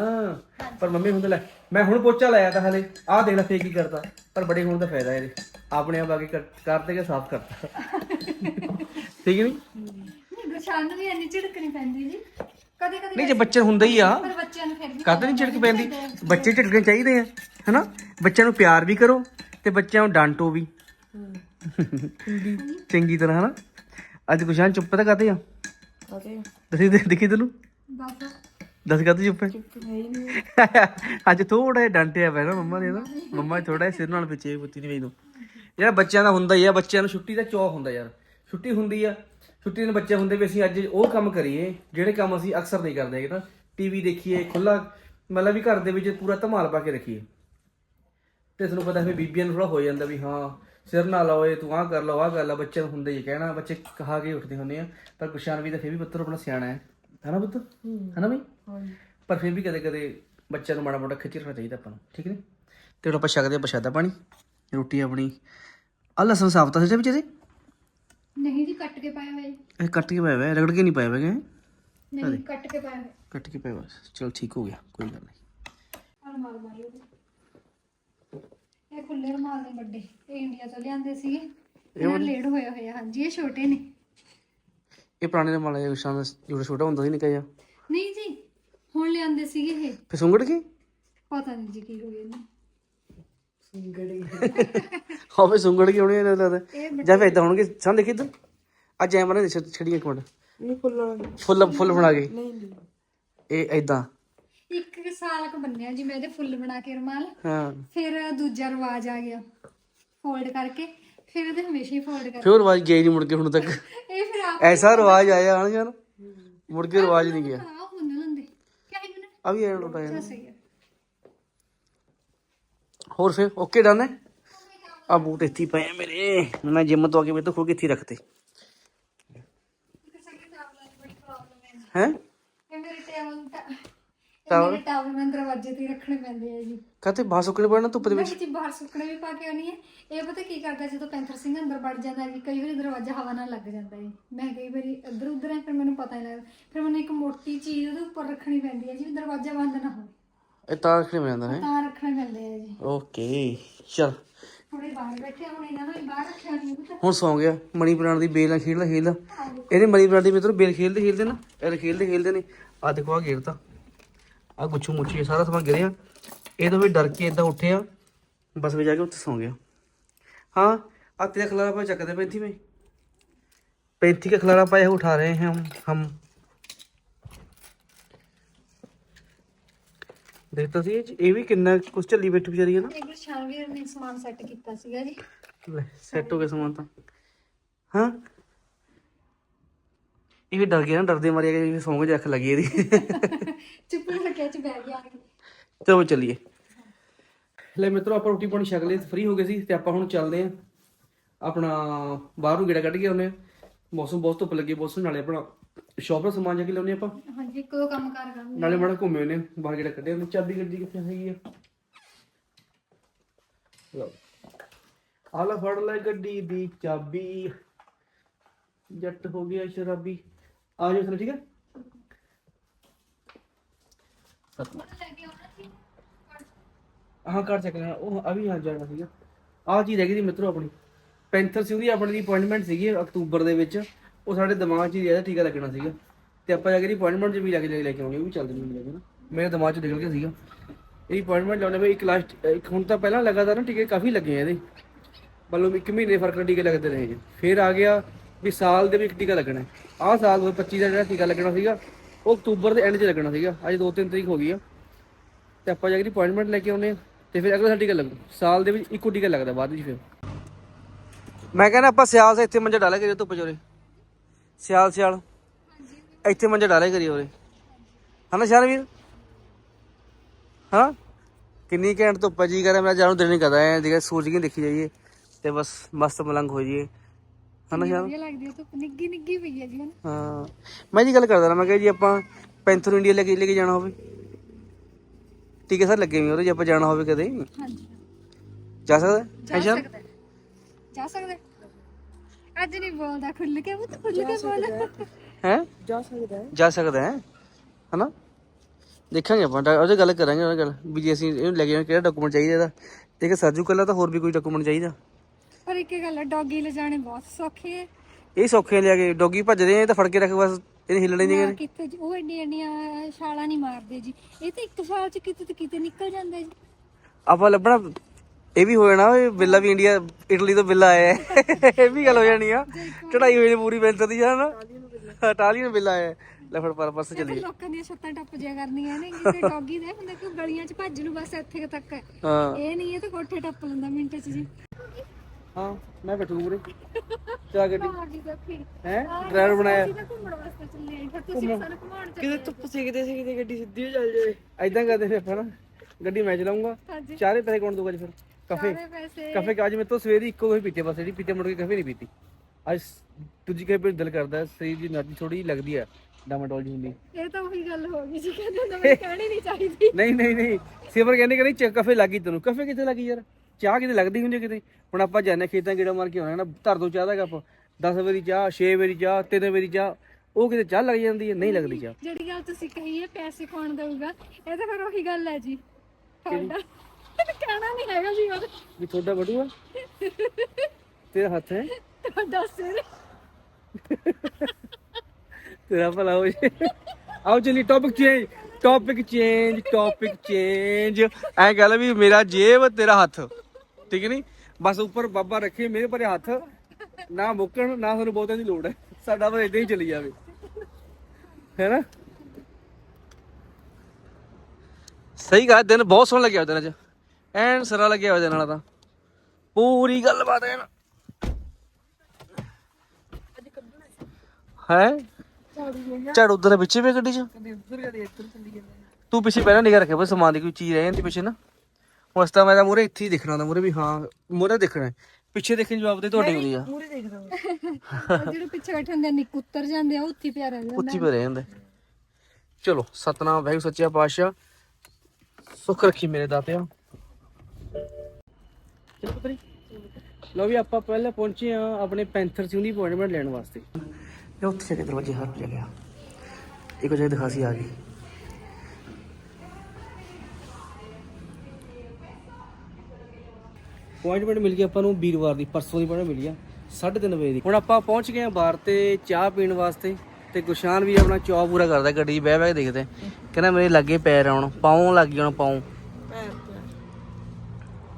ਪਰ ਮੰਮੀ ਹੁੰਦੇ ਲੈ ਮੈਂ ਹੁਣ ਪੋਚਾ ਲਾਇਆ ਤਾਂ ਹਲੇ ਆਹ ਦੇਖ ਲੈ ਫੇਕ ਹੀ ਕਰਦਾ। ਪਰ ਬੜੇ ਹੋਣ ਦਾ ਫਾਇਦਾ ਇਹਦੇ ਆਪਣੇ ਆਪ ਆ ਕੇ ਕਰ- ਕਰ ਦੇਗਾ ਸਾਫ਼ ਕਰਤਾ। ਠੀਕ ਨਹੀਂ ਨਹੀਂ ਗੁਰਸ਼ਾਨ ਨੂੰ ਵੀ ਇੰਨੀ ਝਿੜਕ ਨਹੀਂ ਪੈਂਦੀ ਜੀ। ਕਦੇ ਕਦੇ ਨਹੀਂ ਜੇ ਬੱਚੇ ਹੁੰਦਾ ਹੀ ਆ। ਪਰ ਬੱਚਿਆਂ ਨੂੰ ਫਿਰ ਵੀ ਕਦ ਨਹੀਂ ਝਿੜਕ ਪੈਂਦੀ ਬੱਚੇ ਝਿੜਕਣੇ ਚਾਹੀਦੇ ਆ ਹਨਾ? ਬੱਚਿਆਂ ਨੂੰ ਪਿਆਰ ਵੀ ਕਰੋ ਤੇ ਬੱਚਿਆਂ ਨੂੰ ਡਾਂਟੋ ਵੀ। ਚੰਗੀ। ਤਰ੍ਹਾਂ ਹਨਾ? ਅੱਜ ਗੁਸ਼ਾਨ ਚੁੱਪ ਤਾਂ ਕਾਤੇ ਆ? ਦੱਸੀ ਦੇ- ਦੇਖੀ ਤੈਨੂੰ? ਦੱਸ। ਕਾਤੇ ਚੁੱਪ ਹੈ? ਅੱਜ ਥੋੜਾ ਜਿਹਾ ਡਾਂਟਿਆ ਪਿਆ ਨਾ ਮੰਮਾ ਨੇ ਨਾ। ਮੰਮਾ ਥੋੜਾ ਜਿਹਾ ਸਿਰ ਨਾਲ ਪਿੱਛੇ ਪੁੱਤੀ ਨਹੀਂ ਵੇਦੋ ਯਾਰ ਬੱਚਿਆਂ ਦਾ ਹੁੰਦਾ ਹੀ ਆ ਬੱਚਿਆਂ ਨੂੰ ਛੁੱਟੀ ਦਾ ਚੌਕ ਹੁੰਦਾ ਯਾਰ। ਛੁੱਟੀ ਹੁੰਦੀ ਆ ਛੁੱਟੀ ਦੇ ਬੱਚੇ ਹੁੰਦੇ ਵੀ ਅਸੀਂ ਅੱਜ ਉਹ ਕੰਮ ਕਰੀਏ ਜਿਹੜੇ ਕੰਮ ਅਸੀਂ ਅਕਸਰ ਨਹੀਂ ਕਰਦੇ ਹੈਗੇ ਤਾਂ ਟੀਵੀ ਦੇਖੀਏ ਖੁੱਲਾ ਮਤਲਬ ਵੀ ਘਰ ਦੇ ਵਿੱਚ ਪੂਰਾ ਧਮਾਲ ਪਾ ਕੇ ਰੱਖੀਏ। ਤੇ ਤੁਹਾਨੂੰ ਪਤਾ ਫਿਰ ਬੀਬੀਆਂ ਨੂੰ ਥੋੜਾ ਹੋ ਜਾਂਦਾ ਵੀ ਹਾਂ ਸਿਰ ਨਾ ਲਾਓਏ ਤੂੰ ਆਹ ਕਰ ਲਓ ਆਹ ਕਰ ਲਾ ਬੱਚੇ ਨੂੰ ਹੁੰਦੇ ਹੀ ਕਹਿਣਾ ਬੱਚੇ ਕਹਾ ਕੇ ਉੱਠਦੇ ਹੁੰਦੇ ਆ ਪਰ ਗੁਸ਼ਾਨ ਵੀ ਤਾਂ ਫਿਰ ਵੀ ਪੁੱਤਰ ਆਪਣਾ ਸਿਆਣਾ ਹੈ। ਹੈਨਾ ਪੁੱਤ? ਹੈਨਾ ਬਈ? ਪਰ ਫਿਰ ਵੀ ਕਦੇ ਕਦੇ ਬੱਚਿਆਂ ਨੂੰ ਮਾੜਾ ਮੋਟਾ ਖਿੱਚ ਰੱਖਣਾ ਚਾਹੀਦਾ ਆਪਾਂ ਨੂੰ ਠੀਕ ਨੇ ਤੇ ਹੁਣ ਆਪਾਂ ਛਕਦੇ ਹਾਂ ਪ੍ਰਸ਼ਾਦਾ ਪਾਣੀ ਰੋਟੀ ਆਪਣੀ। ਆ ਲਸਣ ਸਾਫ਼ ਤਾਂ ਸੱਚੇ ਵਿੱਚ ਇਹਦੇ? ਨਹੀਂ ਜੀ ਕੱਟ ਕੇ ਪਾਇਆ ਹੋਇਆ ਜੀ। ਇਹ ਕੱਟ ਕੇ ਪਾਇਆ ਹੋਇਆ ਰਗੜ ਕੇ ਨਹੀਂ ਪਾਇਆ ਹੋਇਆ ਹੈਗਾ। ਨਹੀਂ ਕੱਟ ਕੇ ਪਾਇਆ ਹੋਇਆ। ਕੱਟ ਕੇ ਪਾਇਆ ਚਲ ਠੀਕ ਹੋ ਗਿਆ ਕੋਈ ਗੱਲ ਨਹੀਂ। ਔਰ ਮਾਰ ਮਾਰੀ ਉਹਦੇ ਖੁੱਲੇ ਰੁਮਾਲ ਨੇ ਵੱਡੇ ਇਹ ਇੰਡੀਆ ਤੋਂ ਲਿਆਂਦੇ ਸੀਗੇ। ਇਹ ਲੇਡ ਹੋਏ ਹੋਏ ਆ ਹਾਂਜੀ ਇਹ ਛੋਟੇ ਨੇ। ਇਹ ਪੁਰਾਣੇ ਦੇ ਮਾਲਾ ਜਿਹਾ ਦਾ ਜਿਹੜਾ ਛੋਟਾ ਹੁੰਦਾ ਸੀ ਨਿੱਕਾ ਜਿਹਾ। ਨਹੀਂ ਜੀ ਹੁਣ ਲਿਆਂਦੇ ਸੀਗੇ ਇਹ। ਫਿਰ ਸੁੰਗੜ ਗਈ ਪਤਾ ਨਹੀਂ ਜੀ ਕੀ ਹੋ ਗਿਆ ਇਹਨੂੰ। ਹੋਵੇ ਸੁੰਗੜ ਗਈ ਹੋਣੀ ਇਹਨਾਂ ਲੱਗਦਾ? ਇਹ ਜਾਂ ਫਿਰ ਇਦਾਂ ਹੋਣਗੇ ਸਾਂ ਦੇਖੀ ਤੂੰ ਅੱਜ ਐ ਬਣਾ ਛੜੀ ਇੱਕ ਮਿੰਟ। ਫੁੱਲ ਫੁੱਲ ਬਣਾ ਕੇ। ਇਹ ਇਦਾਂ ਇੱਕ ਕੁ ਸਾਲ ਕ ਬੰਨਿਆ ਜੀ ਮੈਂ ਇਹਦੇ ਫੁੱਲ ਬਣਾ ਕੇ ਰੁਮਾਲ। ਹਾਂ। ਫਿਰ ਦੂਜਾ ਰਿਵਾਜ ਆ ਗਿਆ ਫੋਲਡ ਕਰਕੇ। ਫਿਰ ਇਹਦੇ ਹਮੇਸ਼ਾ ਹੀ ਫੋਲਡ ਕਰ ਫਿਰ ਰਿਵਾਜ ਗਿਆ ਹੀ ਨਹੀਂ ਮੁੜ ਕੇ ਹੁਣ ਤੱਕ। ਇਹ ਫਿਰ ਆਪ ਐਸਾ ਰਿਵਾਜ ਆਇਆ ਹਨ ਯਾਰ। ਮੁੜ ਕੇ ਰਿਵਾਜ ਨਹੀਂ ਗਿਆ। ਆ ਕਿਆ ਵੀ ਐ ਲੋਟਾ ਯਾਰ ਸਹੀ ਹੈ ਹੋਰ ਫਿਰ ਓਕੇ ਡਨ ਹੈ? ਆ ਬੂਟ ਇੱਥੇ ਹੀ ਪਏ ਆ ਮੇਰੇ। ਮੈਂ ਜਿਮ ਤੋਂ ਆ ਕੇ ਮੇਰੇ ਤੋਂ ਖੋ ਕੇ ਇੱਥੇ ਹੀ ਰੱਖਤੇ। ਇੱਕ ਬੜੀ ਪ੍ਰੋਬਲਮ। ਹੈ ਇਹ ਮੇਰੇ ਟਾਵਲ Towel? ਟਾਵਲ ਟਾਵਲ ਮੈਂ ਦਰਵਾਜ਼ੇ ਤੇ ਹੀ ਰੱਖਣੇ ਪੈਂਦੇ ਆ ਜੀ। ਕਹਤੇ ਬਾਹਰ ਸੁੱਕਣੇ ਪੜਨਾ ਧੁੱਪ ਦੇ ਮੈਂ ਵਿੱਚ? ਵਿੱਚ ਬਾਹਰ ਸੁੱਕਣੇ ਵੀ ਪਾ ਕੇ ਆਉਣੀ ਹੈ ਇਹ ਪਤਾ ਕੀ ਕਰਦਾ ਜਦੋਂ ਪੈਂਥਰ ਸਿੰਘ ਅੰਦਰ ਵੜ ਜਾਂਦਾ ਜੀ ਕਈ ਵਾਰੀ ਦਰਵਾਜ਼ਾ ਹਵਾ ਨਾਲ ਲੱਗ ਜਾਂਦਾ ਹੈ। ਮੈਂ ਕਈ ਵਾਰੀ ਇੱਧਰ ਉੱਧਰ ਹੈ ਫਿਰ ਮੈਨੂੰ ਪਤਾ ਨਹੀਂ ਲੱਗਦਾ। ਫਿਰ ਮੈਨੂੰ ਇੱਕ ਮੋਟੀ ਚੀਜ਼ ਉਹਦੇ ਉੱਪਰ ਰੱਖਣੀ ਪੈਂਦੀ ਹੈ ਜੀ ਦਰਵਾਜ਼ਾ ਬੰਦ ਨਾ ਹੋਵੇ। ਇਹ ਤਾਂ ਰੱਖਣੇ ਮੈਂ ਜਾਂਦਾ ਹੈ ਤਾਂ ਰੱਖਣੇ ਪੈਂਦੇ ਆ ਜੀ। ਓਕੇ ਚਲ। ਹੁਣ ਬਾਹਰ ਬੈਠੇ ਹੁਣ ਇਹਨਾਂ ਨੂੰ ਬਾਹਰ ਰੱਖਿਆ ਨਹੀਂ ਹੁਣ ਸੌਂ ਗਿਆ। ਮਣੀ ਪ੍ਰਾਣ ਦੀ ਬੇਲ ਨਾਲ ਖੇਡਦਾ ਖੇਡਦਾ। ਇਹਨੇ ਮਣੀ ਪ੍ਰਾਣ ਦੀ ਮਿੱਤਰ ਬੇਲ ਖੇਲਦੇ ਖੇਲਦੇ ਨਾ ਇਹ ਖੇਲਦੇ ਖੇਲਦੇ ਨੇ। ਆ ਦੇਖੋ ਆ ਗੇਰਤਾ ਆ ਗੁੱਛੂ ਮੁੱਛੀ ਸਾਰਾ ਸਮਾਨ ਗਿਰਿਆ ਇਹ ਤਾਂ ਵੀ ਡਰ ਕੇ ਇਦਾਂ ਉੱਠਿਆ ਬਸ ਵੀ ਜਾ ਕੇ ਉੱਥੇ ਸੌਂ ਗਿਆ हाँ आ तेरा खिलारा पाया चक्कर पैंथी में पैंथी का खिलारा पाया उठा रहे हैं हम हम ਦੇਖਤਾ ਸੀ ਇਹ 'ਚ ਇਹ ਵੀ ਕਿੰਨਾ ਕੁਛ ਚੱਲੀ ਬੈਠੀ ਵਿਚਾਰੀ ਹੈ ਨਾ ਇਹ ਗੁਰਸ਼ਾਨਵੀਰ ਨੇ ਸਮਾਨ ਸੈੱਟ ਕੀਤਾ ਸੀਗਾ ਜੀ ਲੈ ਸੈੱਟ ਹੋ ਗਿਆ ਸਮਾਨ ਤਾਂ ਹਾਂ ਇਹ ਵੀ ਡਰ ਗਿਆ ਨਾ ਡਰਦੇ ਮਾਰੇ ਕਿ ਸੌਂ ਕੇ ਅੱਖ ਲੱਗੀ ਇਹਦੀ। ਚੁੱਪ ਰੱਖਿਆ ਚ ਬਹਿ ਗਿਆ ਚਲੋ ਚੱਲੀਏ। ਲੈ ਮਿੱਤਰੋ ਆਪਾਂ ਰੋਟੀ ਪਾਣੀ ਛਕ ਲਈ ਫ੍ਰੀ ਹੋ ਗਏ ਸੀ ਤੇ ਆਪਾਂ ਹੁਣ ਚੱਲਦੇ ਆਂ ਆਪਣਾ ਬਾਹਰ ਨੂੰ ਗੇੜਾ ਕੱਢ ਕੇ ਆਉਨੇ ਆ ਮੌਸਮ ਬਹੁਤ ਧੁੱਪ ਲੱਗੀ ਬਹੁਤ ਸੋਹਣਾ ਨਾਲੇ ਆਪਣਾ ਸ਼ਾਪ ਦਾ ਸਮਾਨ ਜਾ ਕੇ ਲਾਉਨੇ ਆਪਾਂ। ਹਾਂਜੀ ਦੋ ਕੰਮ ਕਰ ਕਰਾਂਗੇ ਨਾਲੇ ਮਾੜਾ ਘੁੰਮੇ ਉਹਨੇ ਬਾਹਰ ਗੇੜਾ ਕੱਢਿਆ ਉਹਨੇ ਚਾਬੀ ਗੱਡੀ ਕਿੱਥੇ ਹੈਗੀ ਆ? ਲਓ। ਆਲਾ ਫੜ ਲੈ ਗੱਡੀ ਦੀ ਚਾਬੀ। ਜੱਟ ਹੋ ਗਿਆ ਸ਼ਰਾਬੀ। ਆ ਜਾਓ ਚਲੋ, ਠੀਕ ਹੈ ਲੈ ਕੇ ਆਉਣਾ ਹਾਂ ਉਹ ਆ ਹਾਂ, ਜਾਣਾ ਸੀਗਾ। ਆਹ ਚੀਜ਼ ਹੈਗੀ ਸੀ ਮਿੱਤਰੋ ਆਪਣੀ। ਪੈਂਥਰ ਸਿੰਘ ਉਹਦੀ ਆਪਣੀ ਦੀ ਅਪਾਇੰਟਮੈਂਟ ਸੀਗੀ ਅਕਤੂਬਰ ਦੇ ਵਿੱਚ। ਉਹ ਸਾਡੇ ਦਿਮਾਗ 'ਚ ਹੀ ਇਹਦਾ ਟੀਕਾ ਲੱਗਣਾ ਸੀਗਾ। ਤੇ ਆਪਾਂ ਜਾ ਕੇ ਦੀ ਅਪਾਇੰਟਮੈਂਟ 'ਚ ਵੀ ਲੈ ਕੇ ਲੈ ਕੇ ਆਉਣੀ ਉਹ ਵੀ ਚੱਲਦੀ ਨਹੀਂ ਲੱਗੇ ਨਾ। ਮੇਰੇ ਦਿਮਾਗ 'ਚ ਨਿਕਲ ਗਿਆ ਸੀਗਾ। ਇਹ ਅਪਾਇੰਟਮੈਂਟ ਲਾਉਣੇ ਬਈ ਇੱਕ ਲਾਸਟ ਇੱਕ ਹੁਣ ਤਾਂ ਪਹਿਲਾਂ ਲਗਾਤਾਰ ਨਾ ਟੀਕੇ ਕਾਫੀ ਲੱਗੇ ਆ ਇਹਦੇ। ਮਤਲਬ ਇੱਕ ਮਹੀਨੇ ਫ਼ਰਕ ਨਾਲ ਟੀਕੇ ਲੱਗਦੇ ਰਹੇ ਜੀ ਫਿਰ ਆ ਗਿਆ ਵੀ ਸਾਲ ਦੇ ਵਿੱਚ ਟੀਕਾ ਲੱਗਣਾ ਆਹ ਸਾਲ 2025 ਦਾ ਜਿਹੜਾ ਟੀਕਾ ਲੱਗਣਾ ਸੀਗਾ, ਉਹ ਅਕਤੂਬਰ ਦੇ ਐਂਡ 'ਚ ਲੱਗਣਾ ਸੀਗਾ। ਅੱਜ 2-3 ਤਰੀਕ ਹੋ ਗਈ ਆ। ਤੇ ਆਪਾਂ ਜਾ ਕੇ ਅਪਾਇੰਟਮੈਂਟ ਲੈ ਕੇ ਆਉਨੇ ਆ ਤੇ ਫਿਰ ਅਗਲਾ ਸਾਲ ਟੀਕਾ ਲੱਗੂ। ਸਾਲ ਦੇ ਵਿੱਚ ਇੱਕੋ ਟੀਕਾ ਲੱਗਦਾ ਬਾਅਦ ਵਿੱਚ ਫਿਰ। ਮੈਂ ਕਹਿੰਦਾ ਆਪਾਂ ਸਿਆਲ ਸੇ ਇੱਥੇ ਮੰਜਾ ਡਾਲੇ ਕਰੀਏ ਧੁੱਪ ਚੋਰੇ ਸਿਆਲ ਸਿਆਲ। ਇੱਥੇ ਮੰਜਾ ਡਾਲਿਆ ਕਰੀਏ ਉਰੇ। ਹਨਾ ਸ਼ਾਨਵੀਰ ਹਾਂ ਕਿੰਨੀ ਘੈਂਟ ਧੁੱਪ ਹੈ, ਜੀ ਕਰੇ ਮੇਰਾ ਜਾਨੂੰ ਦਿਲ ਨਹੀਂ ਕਰਦਾ ਐ ਜਿਹੜਾ ਸੂਰਜ ਕੀ ਦੇਖੀ ਜਾਈਏ। ਤੇ ਬਸ ਮਸਤ ਮਲੰਗ ਹੋ ਜਾਈਏ। ਹਨਾ ਸ਼ਾਨ ਵਧੀਆ ਲੱਗਦੀ ਹੈ ਧੁੱਪ ਨਿੱਗੀ ਨਿੱਗੀ ਪਈ ਹੈ ਜੀ ਹੁਣ। ਹਾਂ। ਮੈਂ ਜੀ ਗੱਲ ਕਰਦਾ ਨਾ ਮੈਂ ਕਿਹਾ ਜੀ ਆਪਾਂ ਪੈਂਥਰ ਇੰਡੀਆ ਲੈ ਕੇ ਲੈ ਕੇ ਜਾਣਾ ਹੋਵੇ। ਠੀਕ ਹੈ ਸਰ ਲੱਗੇ ਵੀ ਉਹਦੇ ਜੇ ਆਪਾਂ ਜਾਣਾ ਹੋਵੇ ਕਦੇ। ਹਾਂਜੀ। ਜਾ ਸਕਦਾ? ਹੈ ਜਾ ਸ਼ਾਨ ਸਕਦਾ। ਹੈ। ਜਾ ਸਕਦਾ। ਹੈ। ਅੱਜ ਨਹੀਂ ਬੋਲਦਾ ਖੁੱਲ ਕੇ ਉਹ ਖੁੱਲ ਕੇ ਬੋਲ। ਹੈ? ਜਾ ਸਕਦਾ ਹੈ। ਜਾ ਸਕਦਾ ਹੈ। ਹਨਾ? ਦੇਖਾਂਗੇ ਆਪਾਂ ਡਾ- ਉਹਦੇ ਗੱਲ ਕਰਾਂਗੇ ਉਹਦੇ ਗੱਲ। ਵੀ ਜੇ ਅਸੀਂ ਇਹਨੂੰ ਲੈ ਕੇ ਜਾਣਾ ਕਿਹੜਾ ਡਾਕੂਮੈਂਟ ਚਾਹੀਦਾ ਇਹਦਾ? ਤੇ ਕਿ ਸਰਜੂ ਕੱਲਾ ਤਾਂ ਹੋਰ ਵੀ ਕੋਈ ਡਾਕੂਮੈਂਟ ਚਾਹੀਦਾ। ਪਰ ਇੱਕ ਗੱਲ ਹੈ ਡੌਗੀ ਲਿਜਾਣੇ ਬਹੁਤ ਸੌਖੇ ਹੈ ਇਹ ਸੌਖੇ ਲਿਆ ਕੇ ਡੋਗੀ ਭੱਜਦੇ ਆ ਇਹ ਤਾਂ ਫੜ ਕੇ ਰੱਖ ਬਸ ਇਹਨੇ ਹਿੱਲਣੇ ਨਹੀਂ ਨਾ ਕਿਤੇ ਜੀ- ਉਹ ਏਡੀਆਂ ਏਡੀਆਂ ਛਾਲਾਂ ਨਹੀਂ ਮਾਰਦੇ ਜੀ। ਇਹ ਤਾਂ ਇੱਕ ਸਾਲ ਚ ਕਿਤੇ ਤੇ ਕਿਤੇ ਨਿਕਲ ਜਾਂਦੇ ਜੀ। ਆਪਾਂ ਲੱਭਣਾ ਇਹ ਵੀ ਹੋ ਜਾਣਾ ਇਹ ਬਿੱਲਾ ਵੀ ਇੰਡੀਆ ਇਟਲੀ ਤੋਂ ਬਿੱਲਾ ਆਇਆ। ਹੈ। ਇਹ ਵੀ ਗੱਲ ਹੋ ਜਾਣੀ ਆ। ਚੜਾਈ ਹੋਈ ਨੇ ਪੂਰੀ ਬੈਂਤਰ ਦੀ ਜਾਨਾ ਇਟਾਲੀਅਨ ਬਿੱਲਾ ਆਇਆ। ਹੈ। ਲੈ ਫੜ ਪਰ ਪਰਸ ਤੇ ਚੱਲੀਏ ਲੋਕਾਂ ਦੀਆਂ ਛੱਤਾਂ ਟੱਪ ਜਿਆ ਕਰਨੀਆਂ ਨੇ ਕਿਸੇ ਡੌਗੀ ਦੇ ਹੁੰਦਾ ਕਿ ਗਲੀਆਂ ਚ ਭੱਜ ਨੂੰ ਬਸ ਇੱਥੇ ਕੁ ਤੱਕ। ਹੈ। ਹਾਂ ਇਹ ਨਹੀਂ ਇਹ ਤਾਂ ਕੋਠੇ ਟੱਪ ਲੈਂਦਾ ਮਿੰਟ ਚ ਜੀ। ਹਾਂ ਮੈਂ ਬੈਠੂ ਉਰੇ ਚਾ ਗੱਡੀ ਹੈ? ਡਰਾਈਵਰ ਬਣਾਇਆ। ਕਿਤੇ ਧੁੱਪ ਸੇਕਦੇ ਸੇਕਦੇ ਗੱਡੀ ਸਿੱਧੀ ਹੋ ਚੱਲ ਜਾਵੇ। ਐਦਾਂ ਕਰਦੇ ਫਿਰ ਆਪਾਂ ਗੱਡੀ ਮੈਂ ਚਲਾਉਂਗਾ। ਚਾਰੇ ਪੈਸੇ ਕੌਣ ਦਊਗਾ ਜੀ ਫਿਰ? ਕਾਫੇ। ਕਾਫੇ ਅੱਜ ਮੈਂ ਤੋਂ ਸਵੇਰੀ ਇੱਕੋ ਹੀ ਪੀਤੇ ਬਸ ਜਿਹੜੀ ਪੀਤੇ ਮੁੜ ਕੇ ਕਾਫੇ ਨਹੀਂ ਪੀਤੀ। ਅੱਜ ਦੂਜੀ ਕਾਫੇ ਪੀਣ ਦਿਲ ਕਰਦਾ ਸਰੀਰ ਦੀ એનર્ਜੀ ਥੋੜੀ ਲੱਗਦੀ ਆ ਡਾਮਾਡੋਲ ਜੀ ਹੁੰਦੀ। ਇਹ ਤਾਂ ਉਹੀ ਗੱਲ ਹੋ ਗਈ ਜੀ ਕਹਿੰਦੇ ਤਾਂ ਕਹਿਣੀ ਨਹੀਂ ਚਾਹੀਦੀ। ਨਹੀਂ ਨਹੀਂ ਨਹੀਂ। ਸਿਮਰ ਕਹਿੰਦੇ ਕਹਿੰਦੇ ਕਾਫੇ ਲੱਗੀ ਤੈਨੂੰ। ਕਾਫੇ ਕਿੱਥੇ ਲੱਗੀ ਯਾਰ? ਚਾਹ ਕਿਤੇ ਲੱਗਦੀ ਹੁੰਦੀ ਕਿਤੇ? ਹੁਣ ਆਪਾਂ ਜਾਂਦੇ ਖੇਤਾਂ ਗੇੜਾ ਮਾਰ ਕੇ ਆਉਣਾ ਨਾ ਧਰ ਦੋ ਚਾਹ ਦਾ ਕੱਪ। 10 ਵਾਰੀ ਚਾਹ 6 ਵਾਰੀ ਚਾਹ 3 ਵਾਰੀ ਚਾਹ ਉਹ ਕਿਤੇ ਚਾਹ ਲੱਗ ਜਾਂਦੀ ਹੈ ਨਹੀਂ ਲੱਗਦੀ ਚਾਹ। ਜਿਹੜੀ ਗੱਲ ਤੁਸੀਂ ਕਹੀ ਹੈ ਪੈਸੇ ਕੌਣ ਦੇਊਗਾ? ਇਹ ਤਾਂ ਫਿਰ ਉਹੀ ਗੱਲ ਹੈ ਜੀ। ਤੁਹਾਡਾ ਕਹਿਣਾ ਨਹੀਂ ਹੈਗਾ ਸੀ ਉਹ ਵੀ ਤੁਹਾਡਾ ਬਟੂਆ ਤੇਰਾ ਹੱਥ ਹੈ? ਤੁਹਾਡਾ ਸਿਰ। ਤੇਰਾ ਭਲਾ ਹੋ ਜੇ। ਆਓ ਚਲੀ topic change topic change topic change ਐ ਗੱਲ ਵੀ ਮੇਰਾ ਜੇਬ ਤੇਰਾ ਹੱਥ। ਠੀਕ ਨਹੀਂ ਬਸ ਉੱਪਰ ਬਾਬਾ ਰੱਖੇ ਮੇਰੇ ਪਰੇ ਹੱਥ। ਨਾ ਮੁੱਕਣ ਨਾ ਤੁਹਾਨੂੰ ਬਹੁਤਿਆਂ ਦੀ ਲੋੜ ਹੈ। ਸਾਡਾ ਬਸ ਇਦਾਂ ਹੀ ਚੱਲੀ ਜਾਵੇ। ਹੈਨਾ ਸਹੀ ਗੱਲ ਦਿਨ ਬਹੁਤ ਸੋਹਣਾ ਲੱਗਿਆ ਉਹਦੇ ਨਾਲ ਐਨ ਸਰਾ ਲੱਗਿਆ ਉਹਦੇ ਨਾਲ ਤਾਂ। ਪੂਰੀ ਗੱਲਬਾਤ ਐਨ। ਹੈ? ਝਾੜੂ ਉਧਰ ਪਿੱਛੇ ਵੀ ਗੱਡੀ ਚ? ਤੂੰ ਪਿੱਛੇ ਪਹਿਲਾਂ ਨਿਗਾ ਰੱਖਿਆ ਬਸ ਸਮਾਨ ਦੀ ਕੋਈ ਚੀਜ਼ ਰਹਿ ਜਾਂਦੀ ਪਿੱਛੇ ਨਾ? ਤਾਂ ਮੈਂ ਤਾਂ ਮੂਰੇ ਇੱਥੇ ਹੀ ਦਿਖਣਾ ਹੁੰਦਾ ਮੂਰੇ ਵੀ ਹਾਂ ਮੂਰੇ ਦੇਖਣਾ ਹੈ। ਪਿੱਛੇ ਦੇਖਣ ਦੀ ਜਵਾਬ ਤੇ ਤੁਹਾਡੀ ਹੁੰਦੀ ਆ। ਉਹ ਜਿਹੜੇ ਪਿੱਛੇ ਬੈਠੇ ਹੁੰਦੇ ਆ ਨਿੱਕ ਉੱਤਰ ਜਾਂਦੇ ਆ ਉਹ ਉੱਥੇ ਹੀ ਪਿਆ ਰਹਿ ਜਾਂਦਾ ਉੱਚੀ ਪੇ ਰਹਿ ਜਾਂਦੇ ਚਲੋ ਸਤਨਾਮ ਵਾਹਿਗੁਰੂ ਸੱਚਾ ਪਾਤਸ਼ਾਹ। ਸੁੱਖ ਰੱਖੀ ਮੇਰੇ ਦਾਤਿਆ। ਚਲੋ ਪੁੱਤਰੀ। ਵੀ ਆਪਾਂ ਪਹਿਲਾਂ ਪਹੁੰਚੇ ਆ ਆਪਣੇ ਪੈਂਥਰ ਸਿੰਘ ਦੀ ਅਪਾਇੰਟਮੈਂਟ ਲੈਣ ਵਾਸਤੇ। ਇਹ ਉੱਥੇ ਜਾ ਕੇ ਦਰਵਾਜ਼ੇ ਹਰ ਜਾ ਗਿਆ। ਇੱਕ ਜਗ੍ਹਾ ਦਿਖਾਸੀ ਆ ਗਈ। ਅਪਾਇੰਟਮੈਂਟ ਮਿਲ ਗਈ ਆਪਾਂ ਨੂੰ ਵੀਰਵਾਰ ਦੀ ਪਰਸੋਂ ਦੀ ਅਪਾਇੰਟਮੈਂਟ ਮਿਲੀ ਆ 3:30 ਵਜੇ ਦੀ। ਹੁਣ ਆਪਾਂ ਪਹੁੰਚ ਗਏ ਆ ਬਾਹਰ ਤੇ ਚਾਹ ਪੀਣ ਵਾਸਤੇ ਤੇ ਗੁਸ਼ਾਨ ਵੀ ਆਪਣਾ ਚਾਅ ਪੂਰਾ ਕਰਦਾ ਗੱਡੀ 'ਚ ਬਹਿ ਬਹਿ ਦੇਖਦੇ। ਕਹਿੰਦਾ ਮੇਰੇ ਲੱਗੇ ਪੈਰ ਆਉਣ ਪਾਉਂ ਲੱਗ ਜਾਣ ਪਾਉਂ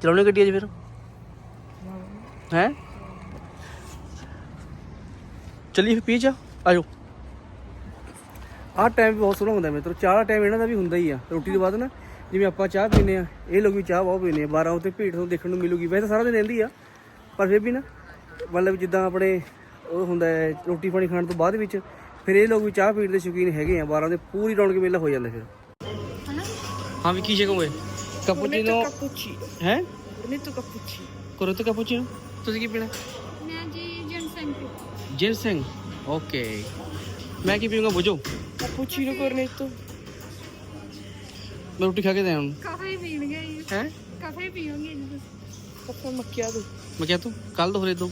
ਚਲਾਉਣੀ ਗੱਡੀ ਅੱਜ ਫਿਰ? ਹੈ? ਚੱਲੀ ਫਿਰ ਪੀ ਜਾ ਆਜੋ। ਆਹ ਟਾਈਮ ਬਹੁਤ ਸੋਹਣਾ ਹੁੰਦਾ ਮਿੱਤਰੋ ਚਾਹ ਦਾ ਟਾਈਮ ਇਹਨਾਂ ਦਾ ਵੀ ਹੁੰਦਾ ਹੀ ਆ ਰੋਟੀ ਤੋਂ ਬਾਅਦ ਨਾ। ਜਿਵੇਂ ਆਪਾਂ ਚਾਹ ਪੀਨੇ ਆ ਇਹ ਲੋਕ ਵੀ ਚਾਹ ਬਹੁਤ ਪੀਨੇ ਆ 12 ਉੱਤੇ ਭੀੜ ਤੋਂ ਦੇਖਣ ਨੂੰ ਮਿਲੂਗੀ। ਵੈਸੇ ਸਾਰਾ ਦਿਨ ਰਹਿੰਦੀ ਆ ਪਰ ਫਿਰ ਵੀ ਨਾ ਮਤਲਬ ਜਿੱਦਾਂ ਆਪਣੇ ਉਹ ਹੁੰਦਾ ਹੈ ਰੋਟੀ ਪਾਣੀ ਖਾਣ ਤੋਂ ਬਾਅਦ ਵਿੱਚ ਫਿਰ ਇਹ ਲੋਕ ਵੀ ਚਾਹ ਪੀਣ ਦੇ ਸ਼ੌਕੀਨ ਹੈਗੇ ਆ 12 ਦੇ ਪੂਰੀ ਰੌਣਕ ਮੇਲਾ ਹੋ ਜਾਂਦਾ ਫਿਰ। ਹਾਂ ਵੀ ਕੀ ਛਕੋਗੇ ਕੈਪੂਚੀਨੋ ਹੈ? Cornetto cappuccino. ਕਰੋ ਤੇ ਕੈਪੂਚੀਨੋ। ਤੁਸੀਂ ਕੀ ਪੀਣਾ? ਮੈਂ ਜੀ ਜਨਸੰਗ ਜਿੰਸਿੰਗ ਓਕੇ। ਮੈਂ ਕੀ ਪੀਊਂਗਾ ਬੁਝੋ? Cappuccino cornetto. ਮੈਂ ਰੋਟੀ ਖਾ ਕੇ ਦੇ ਆਉਂ ਕਾਫੇ ਪੀਣਗੇ ਜੀ। ਹੈ? ਕਾਫੇ ਪੀਓਗੇ ਜੀ Caffè macchiato. ਮੈਂ ਕਿਹਾ ਤੂੰ? ਕੱਲ ਦੋ ਖਰੀਦੋ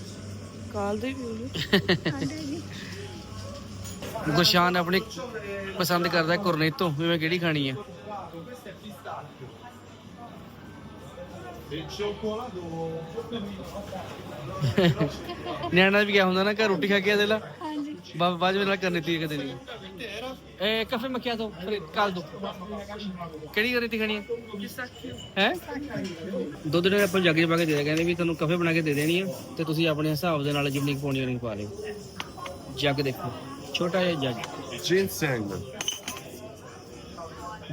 Caldo e più. ਹਾਂਜੀ। ਜੀ ਗੁਸ਼ਾਨ ਆਪਣੀ ਪਸੰਦ ਕਰਦਾ ਕੁਰਨੇਤੋ ਵੀ ਮੈਂ ਕਿਹੜੀ ਖਾਣੀ ਆ? ਨਿਆਣਾ ਵੀ ਕਿਹਾ ਹੁੰਦਾ ਨਾ ਘਰ ਰੋਟੀ ਖਾ ਕੇ ਆ ਦੇ ਲਾ। ਬਾਅਦ ਵਿੱਚ ਨਾਲ ਕਰਨੀ ਤੀ ਕਦੇ ਨਹੀਂ ਇਹ ਕਾਫੇ ਮੱਕਿਆ ਦੋ ਫਿਰ ਕਾਲ ਦੋ। ਕਿਹੜੀ ਕਰਨੀ ਖਾਣੀ ਹੈ ਹੈ? ਦੁੱਧ ਨੇ ਆਪਾਂ ਜੱਗ 'ਚ ਪਾ ਕੇ ਦੇ ਦਿਆ ਕਹਿੰਦੇ ਵੀ ਤੁਹਾਨੂੰ ਕਾਫੇ ਬਣਾ ਕੇ ਦੇ ਦੇਣੀ ਆ ਤੇ ਤੁਸੀਂ ਆਪਣੇ ਹਿਸਾਬ ਦੇ ਨਾਲ ਜਿੰਨੀ ਕੁ ਪਾਉਣੀ ਪਾ ਲਿਓ। ਜੱਗ ਦੇਖੋ ਛੋਟਾ ਜਿਹਾ ਜੱਗ। Ginseng.